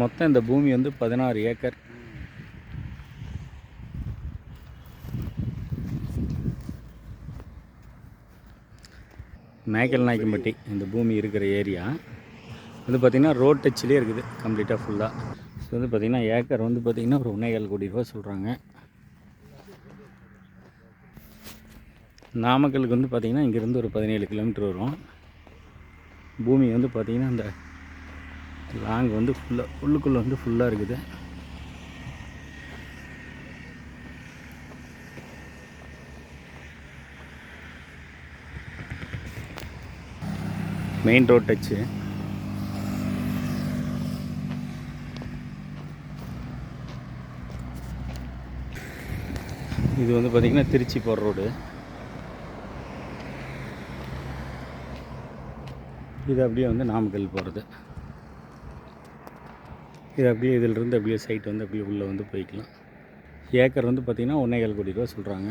மொத்தம் இந்த பூமி வந்து பதினாறு ஏக்கர். மேக்கல் நாய்க்கம்பட்டி இந்த பூமி இருக்கிற ஏரியா. வந்து பார்த்திங்கன்னா ரோட் டச்சிலே இருக்குது கம்ப்ளீட்டாக ஃபுல்லாக ஸோ வந்து பார்த்திங்கன்னா ஏக்கர் வந்து பார்த்திங்கன்னா ஒரு ஒன்றேகால் கோடி ரூபா சொல்கிறாங்க நாமக்கலுக்கு வந்து பார்த்திங்கன்னா இங்கேருந்து ஒரு பதினேழு கிலோமீட்டர் வரும். பூமி வந்து பார்த்திங்கன்னா அந்த லாங் வந்து ஃபுல்லாக உள்ளுக்குள்ளே வந்து ஃபுல்லாக இருக்குது. மெயின் ரோட் டச்சு இது வந்து பார்த்திங்கன்னா திருச்சி போகிற ரோடு இது அப்படியே வந்து நாமக்கல் போகிறது இது அப்படியே இதிலிருந்து அப்படியே சைட் வந்து அப்படியே உள்ளே வந்து போய்க்கலாம். ஏக்கர் வந்து பார்த்திங்கன்னா ஒன்றேகால் கோடி ரூபா சொல்கிறாங்க